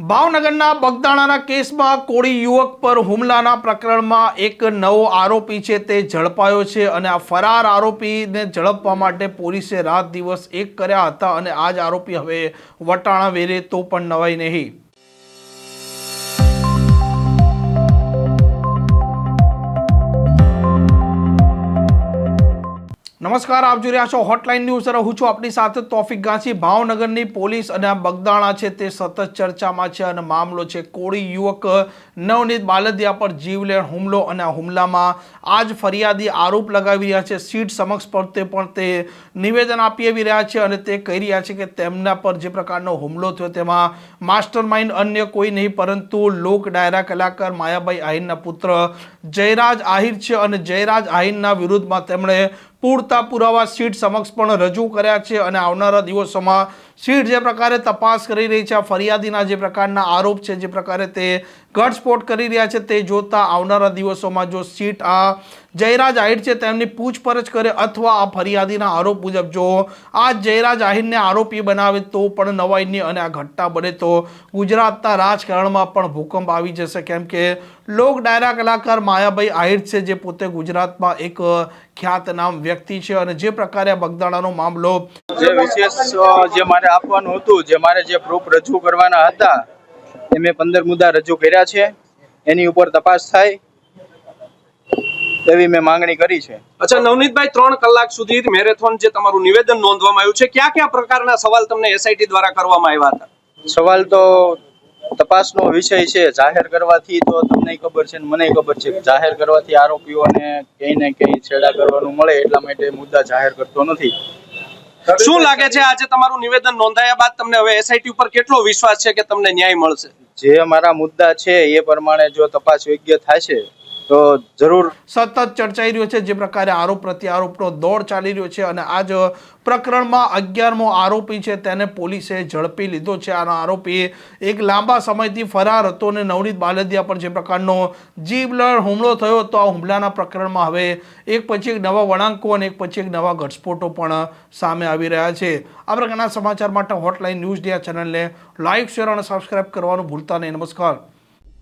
ભાવનગરના બગદાણાના કેસમાં કોળી યુવક પર હુમલાના પ્રકરણમાં એક નવો આરોપી છે તે ઝડપાયો છે અને આ ફરાર આરોપીને ઝડપવા માટે પોલીસે રાત દિવસ એક કર્યા હતા અને આ જ આરોપી હવે વટાણા વેરે તો પણ નવાઈ નહીં. નમસ્કાર, આપ જોઈ રહ્યા છો હોટલાઇન ન્યૂઝ હું છું આપણી સાથે તોફિક ગાંસી ભાવનગરની પોલીસ અને આ બગદાણા છે તે સતત ચર્ચામાં છે અને મામલો છે કોળી યુવક નવનીત બાલદિયા પર જીવલેણ હુમલો અને આ હુમલામાં આજ ફરિયાદી આરોપ લગાવી રહ્યા છે. સીટ સમક્ષ પડતે પણ તે નિવેદન આપી આવી રહ્યા છે અને તે કહી રહ્યા છે કે તેમના પર જે પ્રકારનો હુમલો થયો તેમાં માસ્ટર માઇન્ડ અન્ય કોઈ નહીં, પરંતુ લોક ડાયરા કલાકાર માયાભાઈ આહિરના પુત્ર જયરાજ આહિર છે અને જયરાજ આહિરના વિરુદ્ધમાં તેમણે પૂરતા પુરાવા સીટ સમક્ષ પણ રજૂ કર્યા છે અને આવનારા દિવસોમાં સીટ જે પ્રકારે તપાસ કરી રહી છે, આ ફરિયાદીના જે પ્રકારના આરોપ છે, જે પ્રકારે તે ઘટસ્ફોટ કરી રહ્યા છે, તે જોતા આવનારા દિવસોમાં જો સીટ આ જયરાજ આહિર છે, તેમની પૂછપરછ કરે અથવા આ ફરિયાદીના આરોપ મુજબ જો આ જયરાજ આહિરને આરોપી બનાવે તો પણ નવાઈની અને આ ઘટના બને તો ગુજરાતના રાજકારણમાં પણ ભૂકંપ આવી જશે. કેમ કે લોક ડાયરા કલાકાર માયાભાઈ આહિર છે, જે પોતે ગુજરાતમાં એક ખ્યાતનામ વ્યક્તિ છે અને જે પ્રકારે આ બગદાણાનો મામલો જે વિશેષ જે મારે આપવાનું હતું જે મારે જે પ્રૂફ રજૂ કરવાના હતા એ મેં પંદર મુદ્દા રજૂ કર્યા છે. એની ઉપર તપાસ થાય એવી મેં માંગણી કરી છે. અચ્છા નવનીતભાઈ ત્રણ કલાક સુધી મેરેથોન જે તમારું નિવેદન નોંધવામાં આવ્યું છે કયા કયા પ્રકારના સવાલ તમને એસઆઈટી દ્વારા કરવામાં આવ્યા હતા? સવાલ તો તપાસનો વિષય છે જાહેર કરવાથી તો તમને ખબર છે મને ખબર છે. જાહેર કરવાથી આરોપીઓને કઈ ને કઈ છેડા કરવાનું મળે એટલા માટે મુદ્દા જાહેર કરતો નથી. શું લાગે છે આજે તમારું નિવેદન નોંધાયા બાદ તમને હવે એસઆઈટી ઉપર કેટલો વિશ્વાસ છે કે તમને ન્યાય મળશે? જે મારા મુદ્દા છે એ પ્રમાણે જો તપાસ યોગ્ય થશે તો જરૂર સતત ચર્ચાઈ રહ્યો છે જે પ્રકારે આરોપ પ્રત્યારોપનો દોડ ચાલી રહ્યો છે અને આ જ પ્રકરણમાં અગિયારમો આરોપી છે તેને પોલીસે ઝડપી લીધો છે. આનો આરોપી એક લાંબા સમયથી ફરાર હતો અને નવનીત બાલદિયા પર જે પ્રકારનો જીવલણ હુમલો થયો હતો, આ હુમલાના પ્રકરણમાં હવે એક પછી એક નવા વળાંકો અને એક પછી એક નવા ઘટસ્ફોટો પણ સામે આવી રહ્યા છે. આ પ્રકારના સમાચાર માટે હોટલાઇન ન્યૂઝ ડી ચેનલને લાઇક શેર અને સબસ્ક્રાઇબ કરવાનું ભૂલતા નહીં. નમસ્કાર.